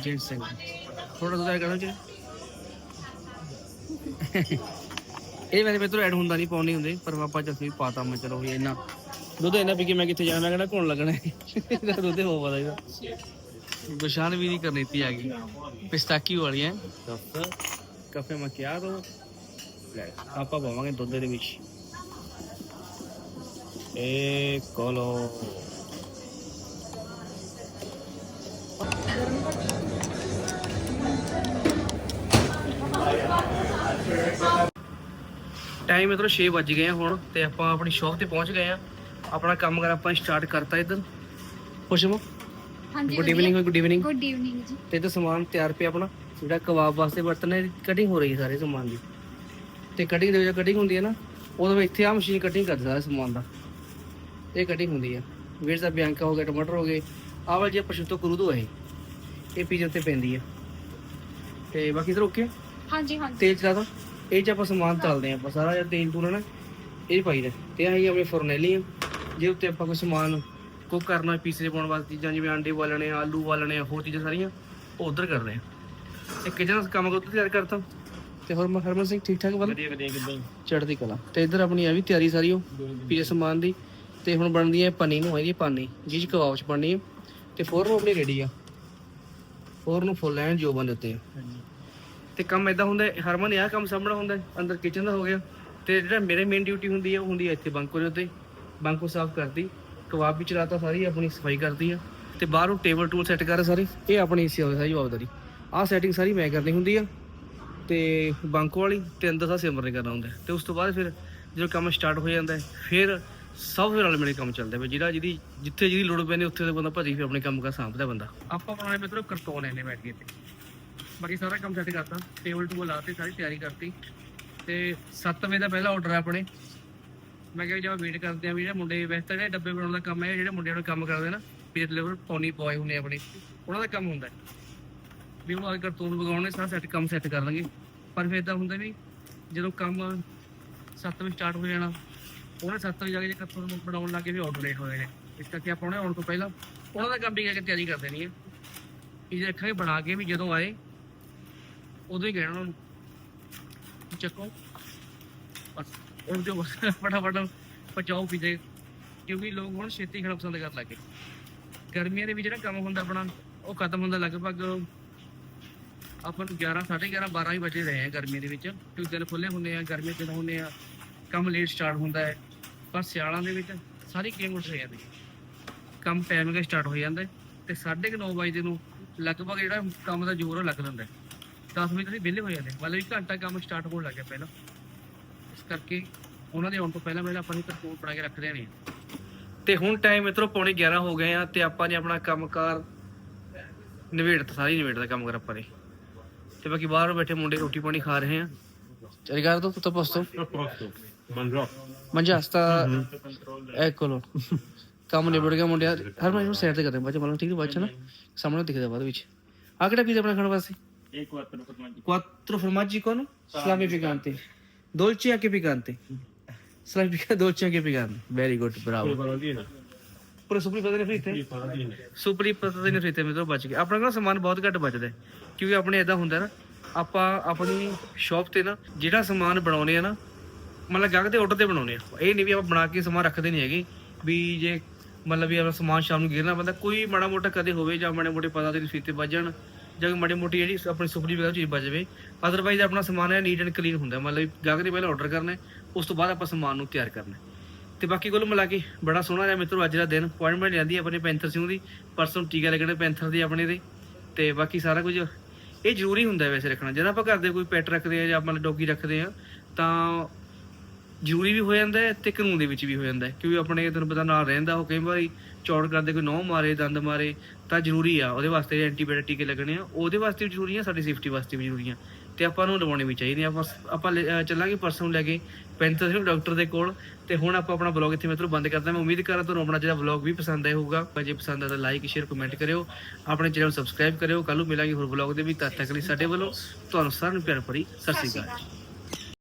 ਜੇਂਟ ਸਿੰਘ ਥੋੜਾ ਦੁੱਧ ਐਡ ਕਰਨਾ ਚਾਹੀਦਾ ਇਹ ਵੈਸੇ ਮਿੱਤਰੋ ਐਡ ਹੁੰਦਾ ਨਹੀਂ ਪਾਉਣੀ ਹੁੰਦੇ ਪਰ ਆਪਾਂ ਚੱਲ ਵੀ ਪਾਤਾ ਮੈਂ ਚਲੋ ਵੀ ਇੰਨਾ ਦੁੱਧ ਇੰਨਾ ਪੀ ਕੇ ਮੈਂ ਕਿੱਥੇ ਜਾਣਾ? ਮੈਂ ਕਿਹੜਾ ਘੁਣ ਲੱਗਣਾ। ਇਹਦਾ ਦੁੱਧ ਹੋ ਪਤਾ ਇਹਦਾ। ਗੁਸ਼ਾਨ ਵੀ ਨਹੀਂ ਕਰਨੀਤੀ ਆ ਗਈ ਪਿਸਤਾਕੀ ਵਾਲੀ ਹੈ ਕਾਫੇ ਮਕਿਆਰੋ ਲੈ ਆਪਾਂ ਪਾਵਾਂਗੇ ਦੁੱਧ ਦੇ ਵਿੱਚ। ਇਹ ਕੋਲੋ। ਟਾਈਮ ਇਧਰੋਂ 6 ਵੱਜ ਗਏ ਆ ਹੁਣ ਤੇ ਆਪਾਂ ਆਪਣੀ ਸ਼ਾਪ ਤੇ ਪਹੁੰਚ ਗਏ ਆ। ਆਪਣਾ ਕੰਮ ਕਰ ਆਪਾਂ ਸਟਾਰਟ ਕਰਤਾ ਇਧਰ। ਖੁਸ਼ਮੋ ਹਾਂਜੀ good evening good evening good evening ਜੀ। ਤੇ ਇਹਦਾ ਸਮਾਨ ਤਿਆਰ ਪਿਆ ਆਪਣਾ ਜਿਹੜਾ ਕਬਾਬ ਵਾਸਤੇ ਹੈ ਕਟਿੰਗ ਹੋ ਰਹੀ ਹੈ ਸਾਰੇ ਸਮਾਨ ਦੀ। ਤੇ ਕਟਿੰਗ ਦੇ ਵਿੱਚ ਕਟਿੰਗ ਹੁੰਦੀ ਹੈ ਨਾ ਉਹਦੇ ਵਿੱਚ ਇੱਥੇ ਆ ਮਸ਼ੀਨ ਕਟਿੰਗ ਕਰਦੀ ਸਾਰਾ ਸਮਾਨ ਦਾ। ਇਹ ਕਟਿੰਗ ਹੁੰਦੀ ਹੈ। ਵੀਰ ਦਾ ਬਿਆੰਕਾ ਹੋ ਗਿਆ ਟਮਾਟਰ ਹੋ ਗਏ ਆਹ ਵਾਲੀ ਜੇ ਪਸ਼ੂਤੋ ਕਰੂਦੋ ਹੈ ਇਹ ਪੀਜ਼ੇ ਉੱਤੇ ਪੈਂਦੀ ਹੈ। ਤੇ ਬਾਕੀ ਇਧਰ ਓਕੇ ਹਾਂਜੀ ਹਾਂਜੀ। ਤੇਲ ਚਲਾ ਦੋ। ਇਹ ਚ ਆਪਾਂ ਸਮਾਨ ਤਲਦੇ ਆਪਾਂ ਸਾਰਾ ਜਿਹੜਾ ਤੇਲ ਪੂਰਾ ਨਾ ਇਹ ਪਾਈਦਾ ਤੇ ਆਹੀ ਆਪਣੇ ਫਰਨੈਲੀ ਆ। ਜੇ ਉੱਤੇ ਆਪਾਂ ਕੋਈ ਸਮਾਨ ਕੁੱਕ ਕਰਨਾ ਪੀਸੇ ਪਾਉਣ ਵਾਸਤੇ ਚੀਜ਼ਾਂ ਜਿਵੇਂ ਆਂਡੇ ਵਾਲਣੇ ਆ, ਆਲੂ ਵਾਲਣੇ ਆ, ਹੋਰ ਚੀਜ਼ਾਂ ਸਾਰੀਆਂ ਉਹ ਉਧਰ ਕਰਦੇ ਆ ਇਹ ਕਿਚਨ ਦਾ ਕੰਮ ਕਰ ਤਿਆਰ ਕਰਤਾ ਤੇ ਹੋਰ ਮੈਂ ਹਰਮਨ ਸਿੰਘ ਠੀਕ ਠਾਕ ਬਲ ਵਧੀਆ ਵਧੀਆ ਕਿਦਾਂ? ਚੜ੍ਹਦੀ ਕਲਾ। ਤੇ ਇੱਧਰ ਆਪਣੀ ਇਹ ਵੀ ਤਿਆਰੀ ਸਾਰੀ ਉਹ ਪੀਜ਼ੇ ਸਮਾਨ ਦੀ। ਤੇ ਹੁਣ ਬਣਦੀ ਹੈ ਪਨੀ ਨੂੰ ਇਹਦੀ ਪਾਨੀ ਜਿਹ ਚ ਕਬਾਬ ਚ ਬਣਨੀ ਹੈ। ਤੇ ਫੋਰਨ ਆਪਣੀ ਰੈਡੀ ਆ। ਫੋਰਨ ਨੂੰ ਫੁੱਲ ਐਨ ਜੋ ਬੰਦੇ ਉੱਤੇ ਤੇ ਕੰਮ ਇਦਾਂ ਹੁੰਦਾ ਹਰਮਨ ਇਹ ਕੰਮ ਸਾਹਮਣਾ ਹੁੰਦਾ ਅੰਦਰ ਕਿਚਨ ਦਾ ਹੋ ਗਿਆ। ਤੇ ਜਿਹੜਾ ਮੇਰੇ ਮੇਨ ਡਿਊਟੀ ਹੁੰਦੀ ਹੈ ਉਹ ਹੁੰਦੀ ਹੈ ਇੱਥੇ ਬੰਕੋ ਦੇ ਉੱਤੇ। ਬੰਕੋ ਸਾਫ਼ ਕਰਤੀ ਕਬਾਬ ਵੀ ਚਲਾਤਾ ਸਾਰੀ, ਆਪਣੀ ਸਫ਼ਾਈ ਕਰਦੀ ਆ। ਤੇ ਬਾਹਰੋਂ ਟੇਬਲ ਟੂਲ ਸੈੱਟ ਕਰ ਸਾਰੇ, ਇਹ ਆਪਣੀ ਸੇਵਾ ਸਾਰੀ ਜਵਾਬਦਾਰੀ ਆਹ ਸੈਟਿੰਗ ਸਾਰੀ ਮੈਂ ਕਰਨੀ ਹੁੰਦੀ ਆ, ਤੇ ਬੰਕੋ ਵਾਲੀ ਤੇ ਅੰਦਰ ਦਾ ਸਿਮਰ ਨੇ ਕਰਨਾ ਹੁੰਦਾ ਹੈ। ਤੇ ਉਸ ਤੋਂ ਬਾਅਦ ਫਿਰ ਜਦੋਂ ਕੰਮ ਸਟਾਰਟ ਹੋ ਜਾਂਦਾ ਫਿਰ ਸਭ ਦੇ ਨਾਲ ਮੇਰੇ ਕੰਮ ਚੱਲਦਾ ਵੀ ਜਿਹੜਾ ਜਿਹਦੀ, ਜਿੱਥੇ ਜਿਹਦੀ ਲੋੜ ਪੈਂਦੀ, ਉੱਥੇ ਤੇ ਬੰਦਾ ਭੱਜੀ ਫਿਰ ਆਪਣੇ ਕੰਮ ਕਰ ਸਾਂਭਦਾ ਬੰਦਾ। ਆਪਾਂ ਬਣਾਉਣੇ ਮਿੱਤਰੋ ਕਰਤੋਨ ਇਹਨੇ ਬੈਠ ਕੇ ਤੇ ਬਾਕੀ ਸਾਰਾ ਕੰਮ ਸੈੱਟ ਕਰਤਾ ਟੇਬਲ ਟੂਬਲ ਲਾਤੇ ਸਾਰੀ ਤਿਆਰੀ ਕਰਤੀ। ਤੇ 7 ਵਜੇ ਦਾ ਪਹਿਲਾ ਆਰਡਰ ਹੈ ਆਪਣੇ। ਮੈਂ ਕਿਹਾ ਜਦੋਂ ਵੇਟ ਕਰਦੇ ਆ ਵੀ ਜਿਹੜੇ ਮੁੰਡੇ ਵੈਸੇ ਤਾਂ ਜਿਹੜੇ ਡੱਬੇ ਬਣਾਉਣ ਦਾ ਕੰਮ ਹੈ, ਜਿਹੜੇ ਮੁੰਡੇ ਨੂੰ ਕੰਮ ਕਰਦੇ ਨਾ ਪੀਰ ਲੈਵਲ ਪੌਣੀ ਬॉय ਹੁੰਦੇ ਆਪਣੇ, ਉਹਨਾਂ ਦਾ ਕੰਮ ਹੁੰਦਾ ਹੈ। ਵੀ ਉਹ ਆ ਕਰਤੂਨ ਵਗਾਉਣੇ ਸਾਰਾ ਸੈੱਟ ਕੰਮ ਸੈੱਟ ਕਰ ਲਾਂਗੇ। ਪਰ ਫਿਰ ਇਦਾਂ ਹੁੰਦਾ ਵੀ ਜਦੋਂ ਕੰਮ 7 ਵਜੇ ਸਟਾਰਟ ਹੋ ਜਾਣਾ, ਉਹਨੇ 7 ਵਜੇ ਜਾ ਕੇ ਜੇ ਕਰਤੂਨ ਬਣਾਉਣ ਲੱਗੇ ਵੀ ਆਰਡਰ ਲੇਟ ਹੋ ਜਾਣੇ। ਇਸ ਕਰਕੇ ਆਪਾਂ ਉਹਨੇ ਆਉਣ ਤੋਂ ਪਹਿਲਾਂ ਉਹਨਾਂ ਦਾ ਕੰਮ ਵੀ ਕਰਕੇ ਤਿਆਰੀ ਕਰ ਦੇਣੀ ਹੈ। ਇਹ ਰੱਖਾਂਗੇ ਬਣਾ ਕੇ ਵੀ ਜਦੋਂ ਆਏ, ਉਦੋਂ ਹੀ ਕਹਿਣਾ ਉਹਨਾਂ ਨੂੰ ਕਿ ਚੱਕੋ। ਬਸ। ਉਹ ਜੋ ਫਟਾਫਟ ਪਚਾਓ ਪੀਜੇ ਕਿਉਂਕਿ ਲੋਕ ਹੁਣ ਛੇਤੀ ਖਾਣਾ ਪਸੰਦ ਕਰਨ ਲੱਗੇ ਗਰਮੀਆਂ ਦੇ ਵਿੱਚ ਜਿਹੜਾ ਕੰਮ ਹੁੰਦਾ ਆਪਣਾ, ਉਹ ਖਤਮ ਹੁੰਦਾ ਲਗਭਗ ਆਪਾਂ ਨੂੰ 11 11:30 12 ਹੀ ਵਜੇ ਰਹੇ ਆ ਗਰਮੀ ਦੇ ਵਿੱਚ। ਕਿਉਂਕਿ ਦਿਨ ਖੁੱਲੇ ਹੁੰਦੇ ਆ ਗਰਮੀ ਦਿਨ ਹੁੰਦੇ ਆ, ਕੰਮ ਲੇਟ ਸਟਾਰਟ ਹੁੰਦਾ ਹੈ। ਪਰ ਸਿਆਲਾਂ ਦੇ ਵਿੱਚ ਸਾਰੀ ਗੇਮ ਉੱਠ ਜਾਂਦੀ ਹੈ ਕੰਮ ਟਾਈਮ ਕੇ ਸਟਾਰਟ ਹੋ ਜਾਂਦਾ ਹੈ। ਤੇ 9:30 ਵਜੇ ਨੂੰ ਲਗਭਗ ਜਿਹੜਾ ਕੰਮ ਦਾ ਜ਼ੋਰ ਉਹ ਲੱਗ ਜਾਂਦਾ ਹੈ। 10 ਵਜੇ ਤੁਸੀਂ ਵਿਹਲੇ ਹੋ ਜਾਂਦੇ ਮਤਲਬ ਇੱਕ ਘੰਟਾ ਕੰਮ ਸਟਾਰਟ ਹੋਣ ਲੱਗ ਗਿਆ ਪਹਿਲਾਂ। ਕਰਕੇ ਉਹਨਾਂ ਦੇ ਆਉਣ ਤੋਂ ਪਹਿਲਾਂ ਪਹਿਲਾਂ ਆਪਾਂ ਨੂੰ ਤਰਕੂਬ ਬਣਾ ਕੇ ਰੱਖ ਦੇਣੀ ਤੇ ਹੁਣ ਟਾਈਮ ਮਿੱਤਰੋ ਪੌਣੇ 11 ਹੋ ਗਏ ਆ ਤੇ ਆਪਾਂ ਨੇ ਆਪਣਾ ਕੰਮਕਾਰ ਨਿਬੇੜਤਾ ਸਾਰੀ ਨਿਬੇੜਦਾ ਕੰਮ ਕਰ ਆਪਾਂ ਨੇ ਤੇ ਬਾਕੀ ਬਾਹਰ ਬੈਠੇ ਮੁੰਡੇ ਰੋਟੀ ਪਾਣੀ ਖਾ ਰਹੇ ਆ Riccardo, tutto a posto? Mangiò. Mangiasta? Eccolo. ਕੰਮ ਨਿਬੜ ਗਿਆ ਮੁੰਡਿਆ ਹਰ ਮੈਂ ਇਹਨੂੰ ਸਾਈਡ ਤੇ ਕਰਦੇ ਬਾਅਦ ਚ ਮਤਲਬ ਠੀਕ ਹੈ ਬਾਅਦ ਚ ਨਾ ਸਾਹਮਣੇ ਦਿਖਦਾ ਬਾਅਦ ਵਿੱਚ ਆ ਕਿਹੜਾ ਪੀਜ਼ਾ ਆਪਣਾ ਖਾਣ ਵਾਸਤੇ E quattro formaggi. quattro formaggi con salami piccante dolci anche piccante salami piccante dolci anche piccante very good bravo. Patatine. Fritte? Sì, patatine. ਸੁਪਰੀ ਪਤਦੇ ਫਰੀਤੇ ਮੇਰੇ ਬਚ ਗਏ ਆਪਣਾ ਕੋਲ ਸਮਾਨ ਬਹੁਤ ਘੱਟ ਬਚਦਾ ਹੈ। ਕਿਉਂਕਿ ਆਪਣੇ ਇਦਾਂ ਹੁੰਦਾ ਨਾ ਆਪਾਂ ਆਪਣੀ ਸ਼ਾਪ ਤੇ ਨਾ ਜਿਹੜਾ ਸਮਾਨ ਬਣਾਉਨੇ ਆ ਨਾ ਮਤਲਬ ਗਾਹਕ ਦੇ ਆਰਡਰ ਤੇ ਬਣਾਉਨੇ ਆ। ਇਹ ਨਹੀਂ ਵੀ ਆਪਾਂ ਬਣਾ ਕੇ ਸਮਾਨ ਰੱਖਦੇ ਨਹੀਂ ਹੈਗੇ ਵੀ ਜੇ ਮਤਲਬ ਵੀ ਆਪਣਾ ਸਮਾਨ ਸ਼ਾਮ ਨੂੰ ਗਿਰਨਾ ਪੈਂਦਾ ਕੋਈ ਮਾੜਾ ਮੋਟਾ ਕਦੇ ਹੋਵੇ ਜਾਂ ਮਾੜੇ ਮੋਟੇ ਪਤਾ ਦੇ ਫੀਤੇ ਵੱਜਣ ਜਾਂ ਕੋਈ ਮਾੜੀ ਮੋਟੀ ਜਿਹੜੀ ਆਪਣੀ ਸੁਪਰੀ ਵਗੈਰਾ ਚੀਜ਼ ਬਚ ਜਾਵੇ ਅਦਰਵਾਈਜ਼ ਆਪਣਾ ਸਮਾਨ ਹੈ ਨੀਟ ਐਂਡ ਕਲੀਨ ਹੁੰਦਾ ਮਤਲਬ ਗਾਹਕ ਦੇ ਪਹਿਲਾਂ ਆਰਡਰ ਕਰਨਾ ਉਸ ਤੋਂ ਬਾਅਦ ਆਪਾਂ ਸਮਾਨ ਨੂੰ ਤਿਆਰ ਕਰਨਾ ਹੈ। ਤੇ ਬਾਕੀ ਕੁੱਲ ਮਿਲਾ ਕੇ ਬੜਾ ਸੋਹਣਾ ਰਿਹਾ ਮਿੱਤਰੋ ਅੱਜ ਦਾ ਦਿਨ। ਅਪਾਇੰਟਮੈਂਟ ਲੈਂਦੀ ਆਪਣੇ ਪੈਂਥਰ ਸਿੰਘ ਦੀ, ਪਰਸੋਂ ਟੀਕਾ ਲੱਗਣਾ ਪੈਂਥਰ ਦੀ ਆਪਣੇ ਦੇ। ਤੇ ਬਾਕੀ ਸਾਰਾ ਕੁਝ ਇਹ ਜ਼ਰੂਰੀ ਹੁੰਦਾ ਵੈਸੇ ਰੱਖਣਾ। ਜਦੋਂ ਆਪਾਂ ਘਰ ਦੇ ਕੋਈ ਪੈਟ ਰੱਖਦੇ ਆ ਜਾਂ ਮਤਲਬ ਡੌਗੀ ਰੱਖਦੇ ਆ ਤਾਂ ਜ਼ਰੂਰੀ ਵੀ ਹੋ ਜਾਂਦਾ ਹੈ ਤੇ ਕਾਨੂੰਨ ਦੇ ਵਿੱਚ ਵੀ ਹੋ ਜਾਂਦਾ ਕਿਉਂਕਿ ਆਪਣੇ, ਤੁਹਾਨੂੰ ਪਤਾ ਨਾਲ ਰਹਿੰਦਾ ਉਹ ਕਈ ਵਾਰੀ ਚੌੜ ਕਰਦੇ ਕੋਈ ਨਹੁੰ ਮਾਰੇ, ਦੰਦ ਮਾਰੇ, ਤਾਂ ਜ਼ਰੂਰੀ ਆ, ਉਹਦੇ ਵਾਸਤੇ ਐਂਟੀਬਾਇਓਟਿਕ ਟੀਕੇ ਲੱਗਣੇ ਆ, ਉਹਦੇ ਵਾਸਤੇ ਵੀ ਜ਼ਰੂਰੀ ਆ, ਸਾਡੀ ਸੇਫਟੀ ਵਾਸਤੇ ਵੀ ਜ਼ਰੂਰੀ ਆ, ਤੇ ਆਪਾਂ ਨੂੰ ਲਵਾਉਣੇ ਵੀ ਚਾਹੀਦੇ ਆ। ਆਪਾਂ ਆਪਾਂ ਲੈ- ਚੱਲਾਂਗੇ ਪਰਸੋਂ ਲੈ ਕੇ ਪੈਂਥਰ ਸਿੰਘ ਡਾਕਟਰ ਦੇ ਕੋਲ, ਤੇ ਹੁਣ ਆਪਾਂ ਆਪਣਾ ਬਲੌਗ ਇੱਥੇ ਮਿੱਤਰੋ ਬੰਦ ਕਰਦਾ, ਮੈਂ ਉਮੀਦ ਕਰਾਂ ਤੁਹਾਨੂੰ ਆਪਣਾ ਜਿਹੜਾ ਬਲੌਗ ਵੀ ਪਸੰਦ ਆਇਆ ਹੋਊਗਾ, ਜੇ ਪਸੰਦ ਆਇਆ ਤਾਂ ਲਾਈਕ ਸ਼ੇਅਰ ਕਮੈਂਟ ਕਰਿਓ, ਆਪਣੇ ਚੈਨਲ ਨੂੰ ਸਬਸਕ੍ਰਾਈਬ ਕਰਿਓ ਕੱਲ ਨੂੰ ਮਿਲਾਂਗੇ ਹੋਰ ਬਲੌਗ ਦੇ ਵੀ, ਤਦ ਤੱਕ ਲਈ ਸਾਡੇ ਵੱਲੋਂ, ਤੁਹਾਨੂੰ ਸਾਰਿਆਂ ਨੂੰ ਪਿਆਰ ਭਰੀ, ਸਤਿ ਸ਼੍ਰੀ ਅਕਾਲ।